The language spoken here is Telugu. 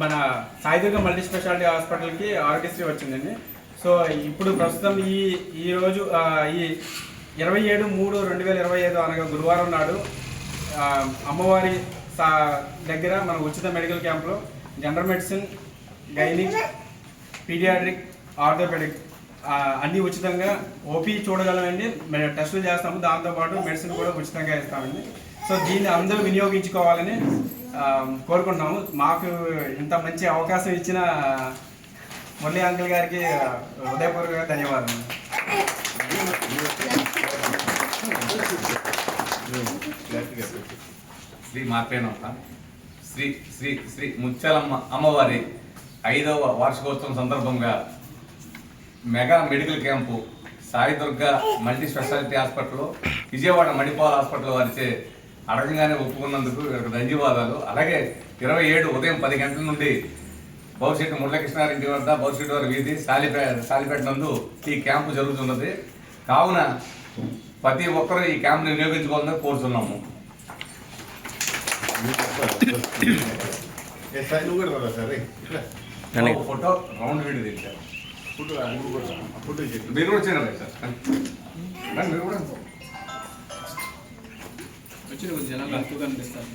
మన సాయిదుర్గ మల్టీ స్పెషాలిటీ హాస్పిటల్కి ఆరోగ్యశ్రీ వచ్చిందండి. సో ఇప్పుడు ప్రస్తుతం ఈ ఈ రోజు ఈ ఇరవై ఏడు మూడు రెండు వేల ఇరవై ఐదు అనగా గురువారం నాడు అమ్మవారి సా దగ్గర మన ఉచిత మెడికల్ క్యాంప్లో general medicine gynaec paediatric orthopaedic అన్నీ ఉచితంగా ఓపీ చూడగలమండి. మేము టెస్టులు చేస్తాము. దాంతోపాటు మెడిసిన్ కూడా ఉచితంగా ఇస్తామండి. సో దీన్ని అందరూ వినియోగించుకోవాలని కోరుకుంటున్నాము. మాకు ఇంత మంచి అవకాశం ఇచ్చిన మురళీ అంకుల్ గారికి హృదయపూర్వక ధన్యవాదాలు శ్రీ మార్పేనమ్మ. శ్రీ శ్రీ శ్రీ ముత్యాలమ్మ అమ్మవారి ఐదవ వార్షికోత్సవం సందర్భంగా mega medical camp Saidurga multi speciality hospital Vijayawada Manipal hospital వారిచే అడగంగానే ఒప్పుకున్నందుకు వీళ్ళకి ధన్యవాదాలు. అలాగే ఇరవై ఏడు ఉదయం పది గంటల నుండి బౌసిట్ మురళకృష్ణారెడ్డి వద్ద బౌసిట్ వారి వీధి సాలిపేట సాలిపేట నందు ఈ క్యాంపు జరుగుతున్నది. కావున ప్రతి ఒక్కరూ ఈ క్యాంప్ని వినియోగించుకోవాలని కోరుతున్నాము. ఫోటో రౌండ్ వీడియో తీశారు. మీరు కూడా వచ్చారు సార్? మీరు కూడా. వచ్చి జనాలు ఎక్కువగా అనిపిస్తారు.